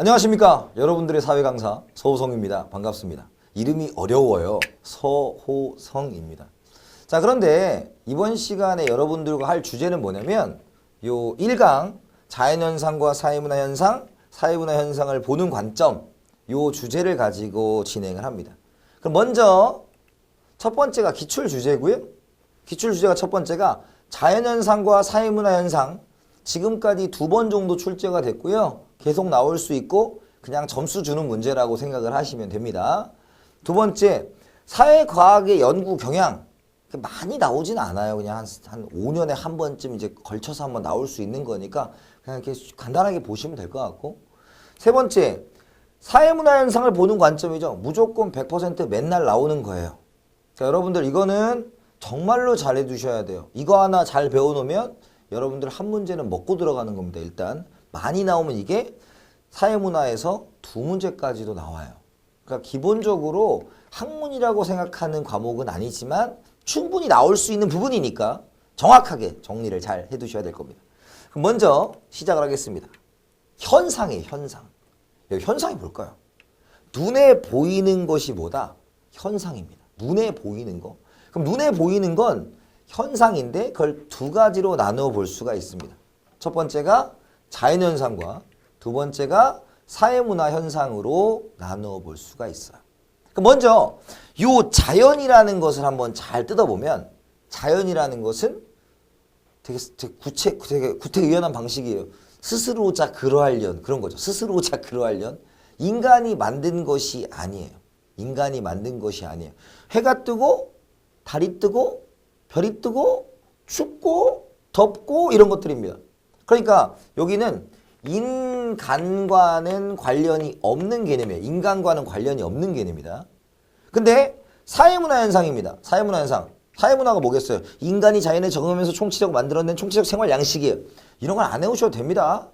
안녕하십니까. 여러분들의 사회 강사 서호성입니다. 반갑습니다. 이름이 어려워요. 서호성입니다. 자 그런데 이번 시간에 여러분들과 할 주제는 뭐냐면 요 1강 자연현상과 사회문화현상 사회문화현상을 보는 관점 요 주제를 가지고 진행을 합니다. 그럼 먼저 첫 번째가 기출 주제고요. 기출 주제가 첫 번째가 자연현상과 사회문화현상. 지금까지 두 번 정도 출제가 됐고요. 계속 나올 수 있고 그냥 점수 주는 문제라고 생각을 하시면 됩니다. 두 번째, 사회과학의 연구 경향. 많이 나오진 않아요. 그냥 한, 한 5년에 한 번쯤 이제 걸쳐서 한번 나올 수 있는 거니까 그냥 이렇게 간단하게 보시면 될 것 같고. 세 번째, 사회문화 현상을 보는 관점이죠. 무조건 100% 맨날 나오는 거예요. 자, 여러분들 이거는 정말로 잘 해 두셔야 돼요. 이거 하나 잘 배워놓으면 여러분들 한 문제는 먹고 들어가는 겁니다. 일단 많이 나오면 이게 사회문화에서 두 문제까지도 나와요. 그러니까 기본적으로 학문이라고 생각하는 과목은 아니지만 충분히 나올 수 있는 부분이니까 정확하게 정리를 잘 해두셔야 될 겁니다. 그럼 먼저 시작을 하겠습니다. 현상이에요. 현상. 현상이 뭘까요? 눈에 보이는 것이 뭐다? 현상입니다. 눈에 보이는 거. 그럼 눈에 보이는 건 현상인데 그걸 두 가지로 나누어 볼 수가 있습니다. 첫 번째가 자연현상과 두 번째가 사회문화 현상으로 나누어 볼 수가 있어요. 그럼 먼저 요 자연이라는 것을 한번 잘 뜯어보면 자연이라는 것은 되게, 되게 구체, 되게 구태의연한 방식이에요. 스스로자 그러하련 그런 거죠. 스스로자 그러하련 인간이 만든 것이 아니에요. 인간이 만든 것이 아니에요. 해가 뜨고 달이 뜨고 별이 뜨고 춥고 덥고 이런 것들입니다. 그러니까 여기는 인간과는 관련이 없는 개념이에요. 인간과는 관련이 없는 개념이다. 근데 사회문화 현상입니다. 사회문화 현상. 사회문화가 뭐겠어요? 인간이 자연에 적응하면서 총체적으로 만들어낸 총체적 생활 양식이에요. 이런 건안 해오셔도 됩니다.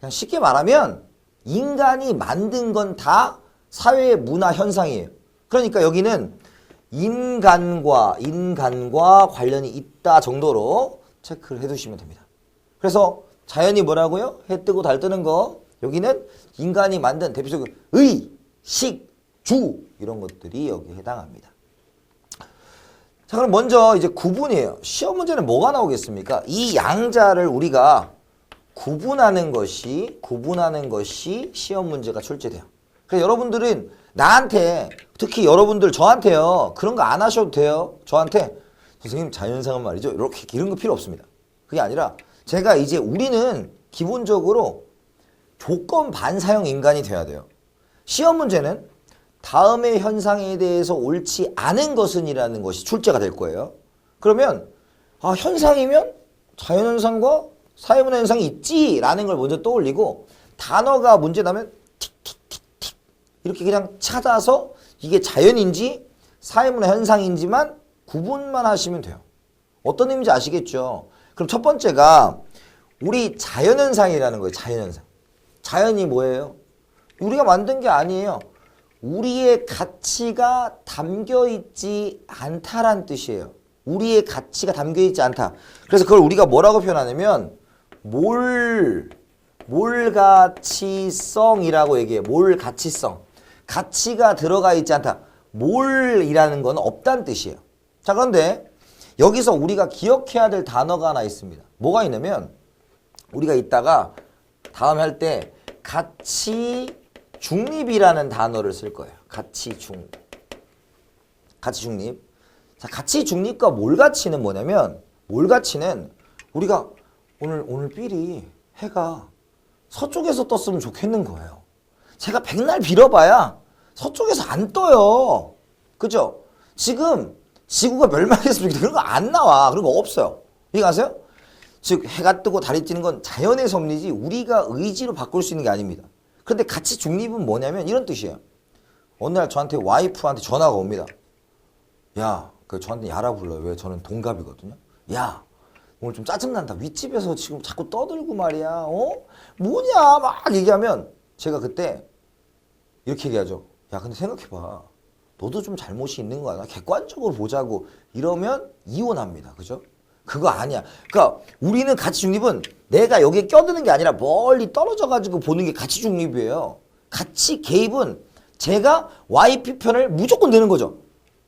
그냥 쉽게 말하면 인간이 만든 건 다 사회 문화 현상이에요. 그러니까 여기는 인간과 인간과 관련이 있다 정도로 체크를 해두시면 됩니다. 그래서 자연이 뭐라고요? 해 뜨고 달 뜨는 거 여기는 인간이 만든 대표적으로 의, 식, 주 이런 것들이 여기에 해당합니다. 자 그럼 먼저 이제 구분이에요. 시험 문제는 뭐가 나오겠습니까? 이 양자를 우리가 구분하는 것이 구분하는 것이 시험 문제가 출제돼요. 그래서 여러분들은 나한테 특히 여러분들 저한테요 그런 거 안 하셔도 돼요. 저한테 선생님 자연상은 말이죠 이렇게 이런 거 필요 없습니다. 그게 아니라 제가 이제 우리는 기본적으로 조건 반사형 인간이 돼야 돼요. 시험 문제는 다음의 현상에 대해서 옳지 않은 것은 이라는 것이 출제가 될 거예요. 그러면 아 현상이면 자연현상과 사회문화 현상이 있지 라는 걸 먼저 떠올리고 단어가 문제 나면 틱틱틱틱 이렇게 그냥 찾아서 이게 자연인지 사회문화 현상인지만 구분만 하시면 돼요. 어떤 의미인지 아시겠죠? 그럼 첫 번째가 우리 자연현상이라는 거예요. 자연현상. 자연이 뭐예요? 우리가 만든 게 아니에요. 우리의 가치가 담겨 있지 않다란 뜻이에요. 우리의 가치가 담겨 있지 않다. 그래서 그걸 우리가 뭐라고 표현하냐면 몰, 몰가치성이라고 얘기해요. 몰가치성. 가치가 들어가 있지 않다. 몰이라는 건 없다는 뜻이에요. 자, 그런데 여기서 우리가 기억해야 될 단어가 하나 있습니다. 뭐가 있냐면 우리가 이따가 다음에 할 때 가치 중립이라는 단어를 쓸 거예요. 가치 중. 가치 중립. 자, 가치 중립과 몰 가치는 뭐냐면 몰 가치는 우리가 오늘 오늘 삘이 해가 서쪽에서 떴으면 좋겠는 거예요. 제가 백날 빌어봐야 서쪽에서 안 떠요. 그죠? 지금 지구가 멸망했으면 좋겠다. 그런 거 안 나와. 그런 거 없어요. 이해가세요? 즉 해가 뜨고 달이 뜨는 건 자연의 섭리지 우리가 의지로 바꿀 수 있는 게 아닙니다. 그런데 가치 중립은 뭐냐면 이런 뜻이에요. 어느 날 저한테 와이프한테 전화가 옵니다. 야, 그 저한테 야라 불러요. 왜? 저는 동갑이거든요. 야, 오늘 좀 짜증난다. 윗집에서 지금 자꾸 떠들고 말이야. 어? 뭐냐? 막 얘기하면 제가 그때 이렇게 얘기하죠. 야, 근데 생각해봐. 너도 좀 잘못이 있는 거 아니야? 객관적으로 보자고. 이러면 이혼합니다. 그죠? 그거 아니야. 그러니까 우리는 가치 중립은 내가 여기에 껴드는 게 아니라 멀리 떨어져 가지고 보는 게 가치 중립이에요. 가치 개입은 제가 YP 편을 무조건 내는 거죠.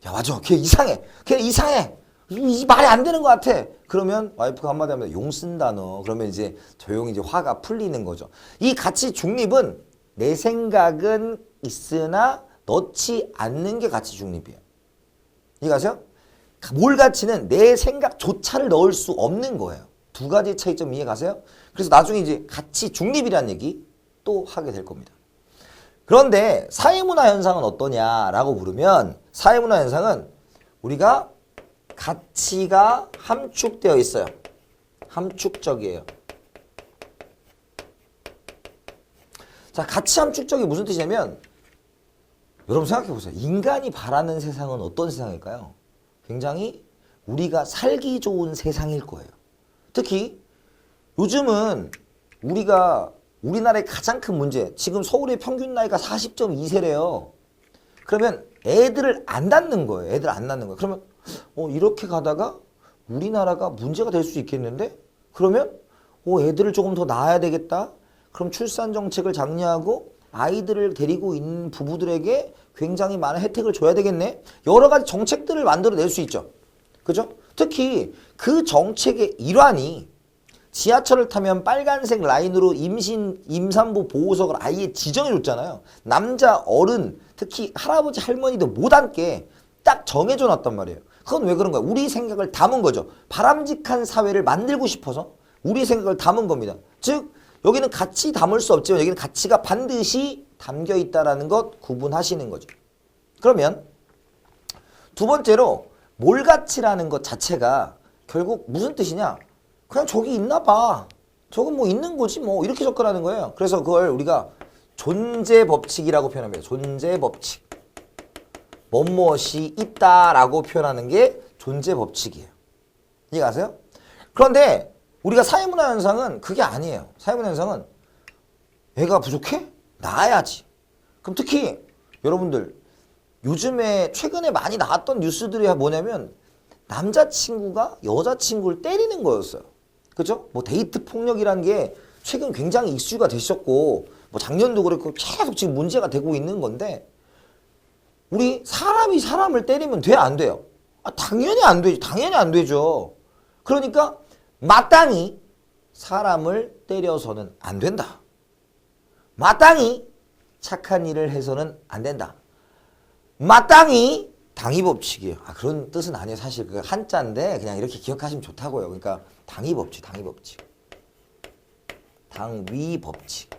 야 맞아, 걔 이상해, 걔 이상해, 이, 이 말이 안 되는 것 같아. 그러면 와이프가 한마디 하면 용 쓴다 너. 그러면 이제 조용히 이제 화가 풀리는 거죠. 이 가치 중립은 내 생각은 있으나 넣지 않는 게 가치 중립이에요. 이해가세요? 몰 가치는 내 생각조차를 넣을 수 없는 거예요. 두 가지 차이점 이해가세요? 그래서 나중에 이제 가치 중립이라는 얘기 또 하게 될 겁니다. 그런데 사회문화 현상은 어떠냐라고 물으면 사회문화 현상은 우리가 가치가 함축되어 있어요. 함축적이에요. 자, 가치 함축적이 무슨 뜻이냐면 여러분 생각해 보세요. 인간이 바라는 세상은 어떤 세상일까요? 굉장히 우리가 살기 좋은 세상일 거예요. 특히 요즘은 우리가 우리나라의 가장 큰 문제, 지금 서울의 평균 나이가 40.2세래요. 그러면 애들을 안 낳는 거예요. 애들 안 낳는 거예요. 그러면 어, 이렇게 가다가 우리나라가 문제가 될 수 있겠는데? 그러면 어, 애들을 조금 더 낳아야 되겠다. 그럼 출산 정책을 장려하고 아이들을 데리고 있는 부부들에게 굉장히 많은 혜택을 줘야 되겠네. 여러 가지 정책들을 만들어낼 수 있죠. 그죠? 특히 그 정책의 일환이 지하철을 타면 빨간색 라인으로 임신 임산부 보호석을 아예 지정해 줬잖아요. 남자 어른 특히 할아버지 할머니도 못 앉게 딱 정해줘 놨단 말이에요. 그건 왜 그런 거야? 우리 생각을 담은 거죠. 바람직한 사회를 만들고 싶어서 우리 생각을 담은 겁니다. 즉 여기는 같이 담을 수 없지만 여기는 가치가 반드시 담겨 있다라는 것 구분하시는 거죠. 그러면 두 번째로 몰가치라는 것 자체가 결국 무슨 뜻이냐? 그냥 저기 있나 봐. 저건 뭐 있는 거지 뭐 이렇게 접근하는 거예요. 그래서 그걸 우리가 존재 법칙이라고 표현합니다. 존재 법칙. 뭐무엇이 있다라고 표현하는 게 존재 법칙이에요. 이해가세요? 그런데 우리가 사회문화 현상은 그게 아니에요. 사회문화 현상은 애가 부족해? 낳아야지. 그럼 특히 여러분들 요즘에 최근에 많이 나왔던 뉴스들이 뭐냐면 남자친구가 여자친구를 때리는 거였어요. 그죠? 뭐 데이트 폭력이라는 게 최근 굉장히 이슈가 되셨고 뭐 작년도 그랬고 계속 지금 문제가 되고 있는 건데 우리 사람이 사람을 때리면 돼 안 돼요? 아, 당연히 안 되죠. 당연히 안 되죠. 그러니까 마땅히 사람을 때려서는 안 된다. 마땅히 착한 일을 해서는 안 된다. 마땅히 당위법칙이에요. 아, 그런 뜻은 아니에요. 사실 그 한자인데 그냥 이렇게 기억하시면 좋다고요. 그러니까 당위법칙, 당위법칙. 당위법칙.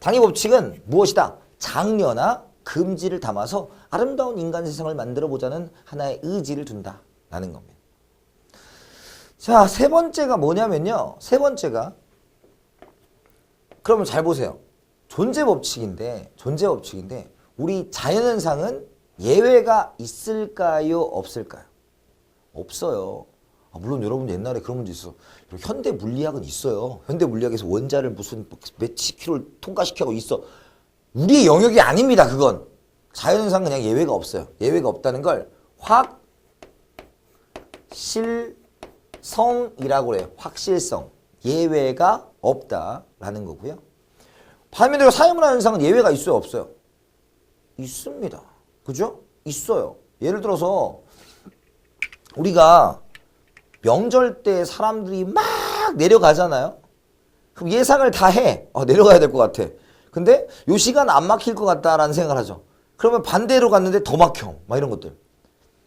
당위법칙은 무엇이다? 장려나 금지를 담아서 아름다운 인간 세상을 만들어 보자는 하나의 의지를 둔다라는 겁니다. 자, 세 번째가 뭐냐면요. 세 번째가 그러면 잘 보세요. 존재 법칙인데 존재 법칙인데 우리 자연 현상은 예외가 있을까요? 없을까요? 없어요. 아, 물론 여러분 옛날에 그런 문제 있어. 현대 물리학은 있어요. 현대 물리학에서 원자를 무슨 몇십 킬로를 통과시켜고 있어. 우리의 영역이 아닙니다. 그건 자연현상 그냥 예외가 없어요. 예외가 없다는 걸 확 실 성이라고 그래요. 확실성. 예외가 없다라는 거고요. 반면에 사회문화 현상은 예외가 있어요, 없어요? 있습니다. 그죠? 있어요. 예를 들어서 우리가 명절 때 사람들이 막 내려가잖아요. 그럼 예상을 다 해. 어, 내려가야 될 것 같아. 근데 요 시간 안 막힐 것 같다라는 생각을 하죠. 그러면 반대로 갔는데 더 막혀. 막 이런 것들.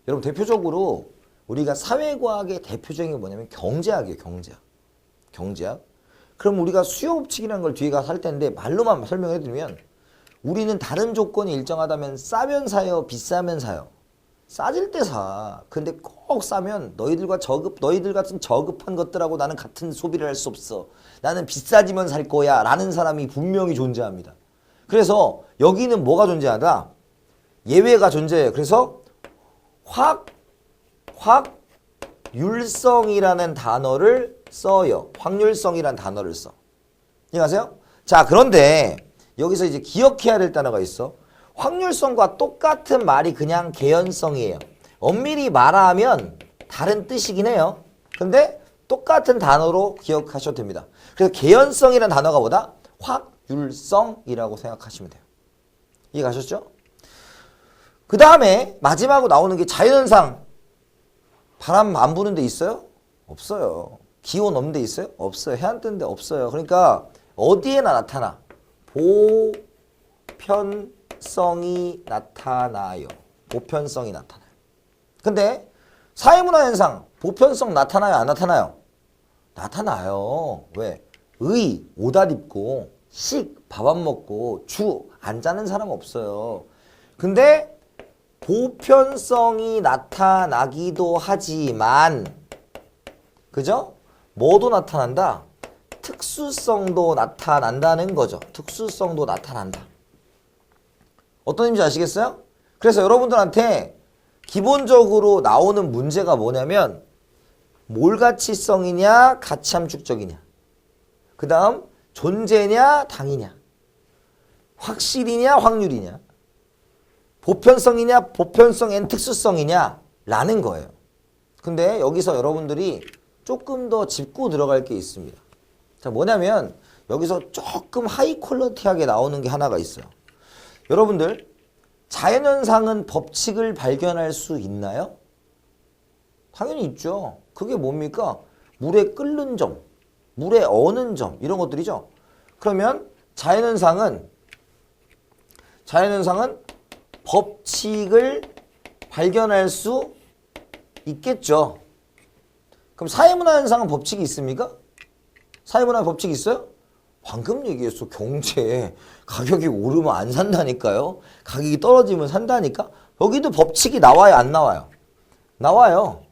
여러분 대표적으로 우리가 사회과학의 대표적인 게 뭐냐면 경제학이에요. 경제학. 경제학. 그럼 우리가 수요 법칙이라는 걸 뒤에 가서 할 텐데 말로만 설명해 드리면 우리는 다른 조건이 일정하다면 싸면 사요, 비싸면 사요. 싸질 때 사. 근데 꼭 싸면 너희들과 저급, 너희들 같은 저급한 것들하고 나는 같은 소비를 할 수 없어. 나는 비싸지면 살 거야. 라는 사람이 분명히 존재합니다. 그래서 여기는 뭐가 존재하다? 예외가 존재해요. 그래서 확, 확률성이라는 단어를 써요. 확률성이라는 단어를 써. 이해가세요? 자, 그런데 여기서 이제 기억해야 될 단어가 있어. 확률성과 똑같은 말이 그냥 개연성이에요. 엄밀히 말하면 다른 뜻이긴 해요. 근데 똑같은 단어로 기억하셔도 됩니다. 그래서 개연성이라는 단어가 뭐다? 율성이라고 생각하시면 돼요. 이해 가셨죠? 그 다음에 마지막으로 나오는 게 자연현상. 바람 안 부는 데 있어요? 없어요. 기온 없는 데 있어요? 없어요. 해안 뜨는 데 없어요. 그러니까 어디에나 나타나. 보편성이 나타나요. 보편성이 나타나요. 근데 사회문화 현상 보편성 나타나요? 안 나타나요? 나타나요. 왜? 의, 옷 안 입고, 식, 밥 안 먹고, 주, 안 자는 사람 없어요. 근데 보편성이 나타나기도 하지만, 그죠? 뭐도 나타난다? 특수성도 나타난다는 거죠. 특수성도 나타난다. 어떤 의미인지 아시겠어요? 그래서 여러분들한테 기본적으로 나오는 문제가 뭐냐면 몰가치성이냐 가치함축적이냐 그 다음 존재냐 당이냐 확실이냐 확률이냐 보편성이냐 보편성 앤 특수성이냐 라는 거예요 근데 여기서 여러분들이 조금 더 짚고 들어갈 게 있습니다 자 뭐냐면 여기서 조금 하이 퀄러티하게 나오는 게 하나가 있어요 여러분들 자연현상은 법칙을 발견할 수 있나요? 당연히 있죠. 그게 뭡니까? 물에 끓는 점, 물에 어는 점 이런 것들이죠. 그러면 자연현상은 자연현상은 법칙을 발견할 수 있겠죠. 그럼 사회문화 현상은 법칙이 있습니까? 사회문화 법칙이 있어요? 방금 얘기했어. 경제 가격이 오르면 안 산다니까요. 가격이 떨어지면 산다니까. 여기도 법칙이 나와요, 안 나와요? 나와요.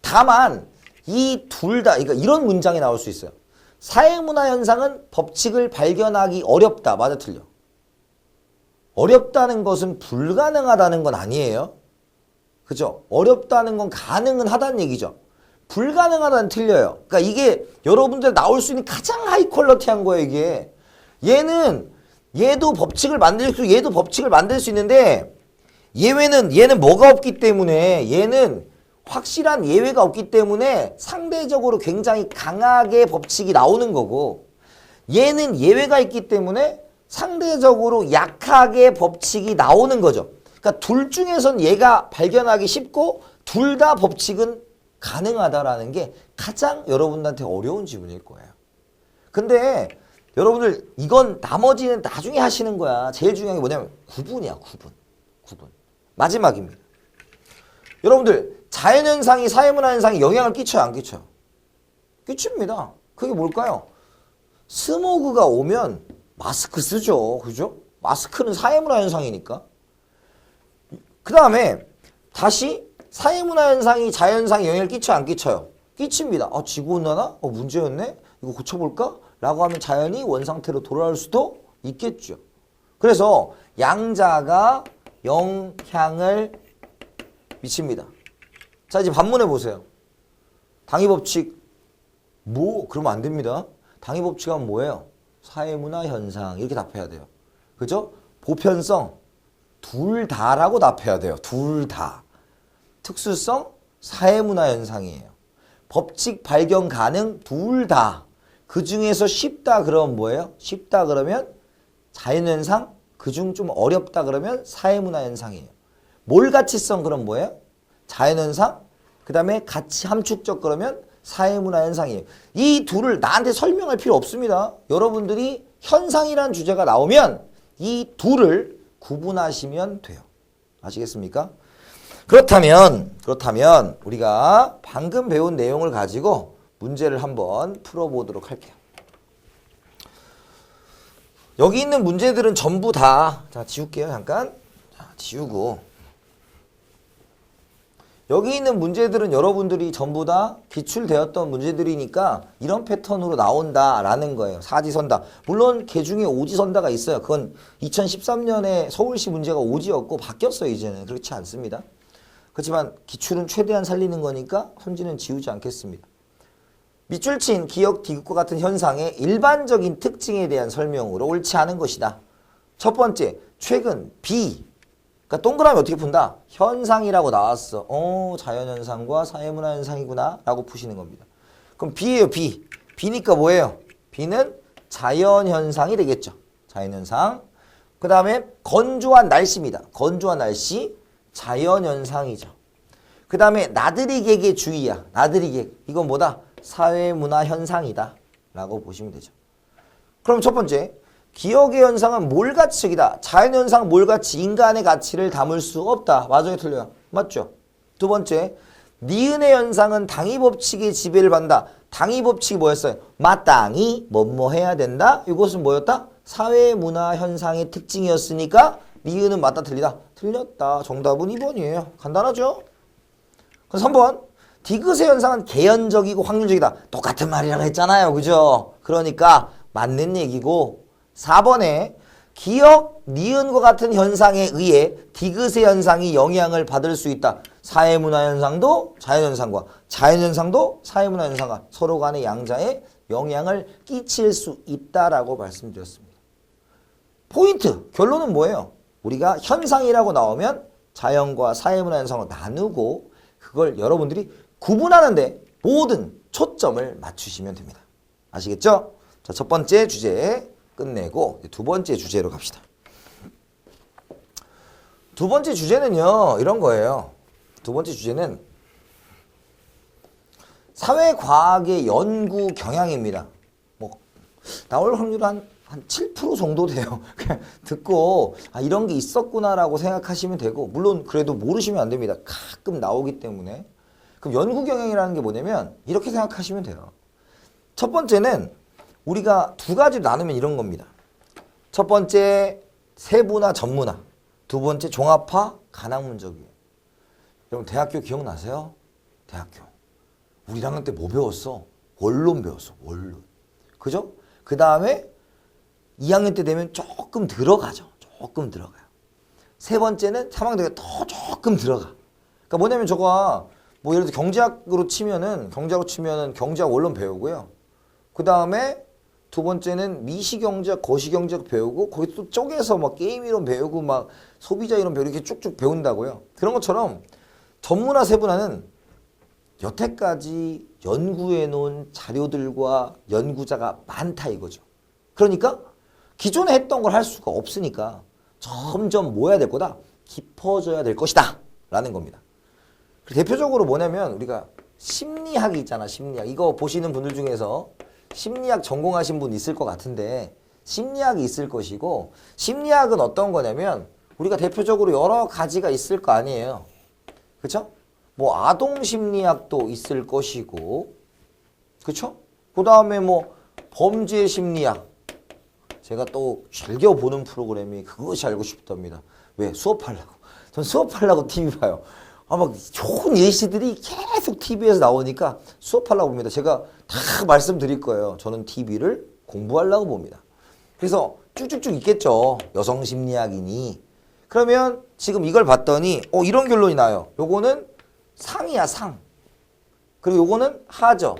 다만 이 둘 다, 그러니까 이런 문장이 나올 수 있어요. 사회문화 현상은 법칙을 발견하기 어렵다. 맞아, 틀려. 어렵다는 것은 불가능하다는 건 아니에요. 그죠? 어렵다는 건 가능은 하다는 얘기죠. 불가능하다는 틀려요. 그러니까 이게 여러분들 나올 수 있는 가장 하이 퀄러티한 거예요, 이게. 얘는 얘도 법칙을 만들 수 얘도 법칙을 만들 수 있는데 예외는 얘는 뭐가 없기 때문에 얘는 확실한 예외가 없기 때문에 상대적으로 굉장히 강하게 법칙이 나오는 거고 얘는 예외가 있기 때문에 상대적으로 약하게 법칙이 나오는 거죠. 그러니까 둘 중에선 얘가 발견하기 쉽고 둘 다 법칙은 가능하다라는 게 가장 여러분들한테 어려운 지문일 거예요. 근데 여러분들 이건 나머지는 나중에 하시는 거야. 제일 중요한 게 뭐냐면 구분이야, 구분. 구분. 마지막입니다. 여러분들 자연현상이 사회문화현상에 영향을 끼쳐요, 안 끼쳐요? 끼칩니다. 그게 뭘까요? 스모그가 오면 마스크 쓰죠. 그죠? 마스크는 사회문화 현상이니까. 그 다음에 다시 사회문화 현상이 자연현상에 영향을 끼쳐요, 안 끼쳐요? 끼칩니다. 아, 지구온난화? 어, 문제였네? 이거 고쳐볼까? 라고 하면 자연이 원상태로 돌아올 수도 있겠죠. 그래서 양자가 영향을 미칩니다. 자, 이제 반문해 보세요. 당위법칙, 뭐? 그러면 안 됩니다. 당위법칙은 뭐예요? 사회문화 현상. 이렇게 답해야 돼요. 그죠? 보편성, 둘 다라고 답해야 돼요. 둘 다. 특수성, 사회문화 현상이에요. 법칙 발견 가능, 둘 다. 그 중에서 쉽다 그러면 뭐예요? 쉽다 그러면 자연현상, 그중 좀 어렵다 그러면 사회문화 현상이에요. 몰가치성 그럼 뭐예요? 자연현상, 그 다음에 가치 함축적 그러면 사회문화 현상이에요. 이 둘을 나한테 설명할 필요 없습니다. 여러분들이 현상이란 주제가 나오면 이 둘을 구분하시면 돼요. 아시겠습니까? 그렇다면 그렇다면 우리가 방금 배운 내용을 가지고 문제를 한번 풀어보도록 할게요. 여기 있는 문제들은 전부 다, 자, 지울게요, 잠깐. 자, 지우고. 여기 있는 문제들은 여러분들이 전부 다 기출되었던 문제들이니까 이런 패턴으로 나온다라는 거예요. 사지선다. 물론 개 중에 오지선다가 있어요. 그건 2013년에 서울시 문제가 오지였고 바뀌었어요, 이제는. 그렇지 않습니다. 그렇지만 기출은 최대한 살리는 거니까 손지는 지우지 않겠습니다. 밑줄 친 기억 디귿과 같은 현상의 일반적인 특징에 대한 설명으로 옳지 않은 것이다. 첫 번째, 최근 비. 그러니까 동그라미 어떻게 푼다? 현상이라고 나왔어. 어, 자연현상과 사회문화현상이구나 라고 푸시는 겁니다. 그럼 비예요, 비. 비니까 뭐예요? 비는 자연현상이 되겠죠. 자연현상. 그 다음에 건조한 날씨입니다. 건조한 날씨 자연현상이죠. 그 다음에 나들이 객의 주의야. 나들이 객. 이건 뭐다? 사회문화현상이다. 라고 보시면 되죠. 그럼 첫 번째, 기억의 현상은 몰가치적이다. 자연현상 몰가치, 인간의 가치를 담을 수 없다. 맞아요, 틀려요? 맞죠? 두 번째, 니은의 현상은 당위법칙의 지배를 받는다. 당위법칙이 뭐였어요? 마땅히 뭐뭐 해야 된다. 이것은 뭐였다? 사회문화 현상의 특징이었으니까 니은은 맞다 틀리다. 틀렸다. 정답은 2번이에요. 간단하죠? 그럼 3번. 디귿의 현상은 개연적이고 확률적이다. 똑같은 말이라고 했잖아요. 그죠? 그러니까 맞는 얘기고 4번에 기억, 니은과 같은 현상에 의해 디귿의 현상이 영향을 받을 수 있다. 사회문화 현상도 자연현상과 자연현상도 사회문화 현상과 서로 간의 양자에 영향을 끼칠 수 있다라고 말씀드렸습니다. 포인트, 결론은 뭐예요? 우리가 현상이라고 나오면 자연과 사회문화 현상을 나누고 그걸 여러분들이 구분하는데 모든 초점을 맞추시면 됩니다. 아시겠죠? 자, 첫 번째 주제 끝내고 두 번째 주제로 갑시다. 두 번째 주제는요, 이런 거예요. 두 번째 주제는 사회과학의 연구 경향입니다. 뭐, 나올 확률 한, 한 7% 정도 돼요. 그냥 듣고, 아, 이런 게 있었구나라고 생각하시면 되고, 물론 그래도 모르시면 안 됩니다. 가끔 나오기 때문에. 그럼 연구 경향이라는 게 뭐냐면, 이렇게 생각하시면 돼요. 첫 번째는 우리가 두 가지로 나누면 이런 겁니다. 첫 번째 세부나 전문화, 두 번째 종합화, 가낭문적이에요. 여러분 대학교 기억나세요? 대학교. 우리 1학년 때 뭐 배웠어? 원론 배웠어. 원론. 그죠? 그 다음에 2학년 때 되면 조금 들어가죠. 조금 들어가요. 세 번째는 3학년 되면 더 조금 들어가. 그러니까 뭐냐면 저거 뭐 예를 들어 경제학으로 치면은 경제학으로 치면은 경제학 원론 배우고요. 그 다음에 두 번째는 미시경제학, 거시경제학 배우고 거기 또 쪼개서 막 게임 이론 배우고 막 소비자 이론 배우고 이렇게 쭉쭉 배운다고요. 그런 것처럼 전문화 세분화는 여태까지 연구해 놓은 자료들과 연구자가 많다 이거죠. 그러니까 기존에 했던 걸 할 수가 없으니까 점점 뭐 해야 될 거다? 깊어져야 될 것이다. 라는 겁니다. 대표적으로 뭐냐면 우리가 심리학이 있잖아, 심리학. 이거 보시는 분들 중에서 심리학 전공하신 분 있을 것 같은데 심리학이 있을 것이고 심리학은 어떤 거냐면 우리가 대표적으로 여러 가지가 있을 거 아니에요. 그쵸? 뭐 아동 심리학도 있을 것이고 그쵸? 그 다음에 뭐 범죄 심리학 제가 또 즐겨보는 프로그램이 그것이 알고 싶답니다. 왜? 수업하려고. 전 수업하려고 TV 봐요. 아, 막 좋은 예시들이 계속 TV에서 나오니까 수업하려고 봅니다. 제가 다 말씀드릴 거예요. 저는 TV를 공부하려고 봅니다. 그래서 쭉쭉쭉 있겠죠. 여성 심리학이니. 그러면 지금 이걸 봤더니 어 이런 결론이 나요. 요거는 상이야 상. 그리고 요거는 하죠.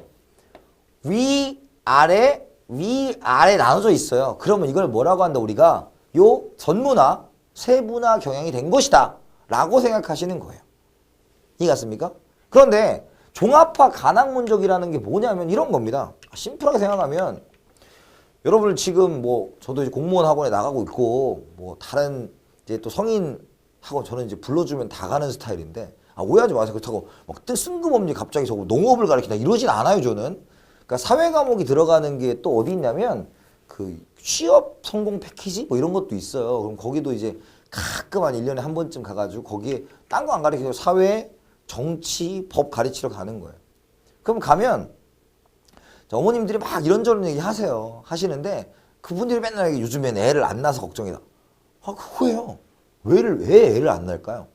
위 아래 위 아래 나눠져 있어요. 그러면 이걸 뭐라고 한다 우리가 요 전문화 세분화 경향이 된 것이다 라고 생각하시는 거예요. 이해갔습니까? 그런데 종합화 가낭문적이라는 게 뭐냐면 이런 겁니다. 심플하게 생각하면 여러분 지금 뭐 저도 이제 공무원 학원에 나가고 있고 뭐 다른 이제 또 성인 학원 저는 이제 불러주면 다 가는 스타일인데 아 오해하지 마세요. 그렇다고 막 뜬금없이 갑자기 저거 농업을 가르치다 이러진 않아요 저는. 그러니까 사회 과목이 들어가는 게 또 어디 있냐면 그 취업 성공 패키지 뭐 이런 것도 있어요. 그럼 거기도 이제 가끔 한 1년에 한 번쯤 가가지고 거기에 딴 거 안 가르치고 사회 정치, 법 가르치러 가는 거예요. 그럼 가면 어머님들이 막 이런저런 얘기 하세요. 하시는데 그분들이 맨날 요즘엔 애를 안 낳아서 걱정이다. 아, 그거예요. 왜를, 왜 애를 안 낳을까요?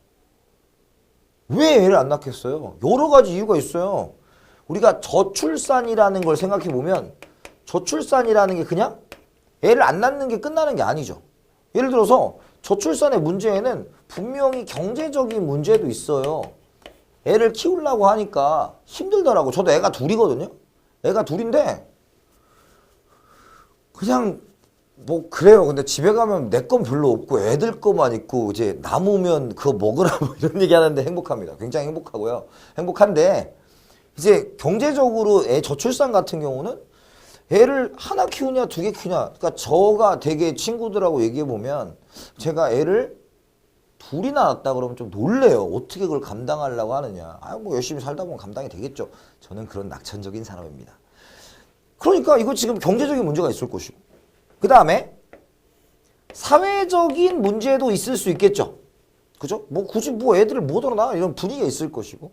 왜 애를 안 낳겠어요? 여러 가지 이유가 있어요. 우리가 저출산이라는 걸 생각해 보면 저출산이라는 게 그냥 애를 안 낳는 게 끝나는 게 아니죠. 예를 들어서 저출산의 문제에는 분명히 경제적인 문제도 있어요. 애를 키우려고 하니까 힘들더라고. 저도 애가 둘이거든요. 애가 둘인데 그냥 뭐 그래요. 근데 집에 가면 내 건 별로 없고 애들 거만 있고 이제 남으면 그거 먹으라 뭐 이런 얘기 하는데 행복합니다. 굉장히 행복하고요. 행복한데 이제 경제적으로 애 저출산 같은 경우는 애를 하나 키우냐 두 개 키우냐 그러니까 저가 되게 친구들하고 얘기해 보면 제가 애를 둘이나 낳았다 그러면 좀 놀래요. 어떻게 그걸 감당하려고 하느냐. 아 뭐 열심히 살다 보면 감당이 되겠죠. 저는 그런 낙천적인 사람입니다. 그러니까 이거 지금 경제적인 문제가 있을 것이고. 그 다음에 사회적인 문제도 있을 수 있겠죠. 그죠? 뭐 굳이 뭐 애들을 못 얻어놔 이런 분위기가 있을 것이고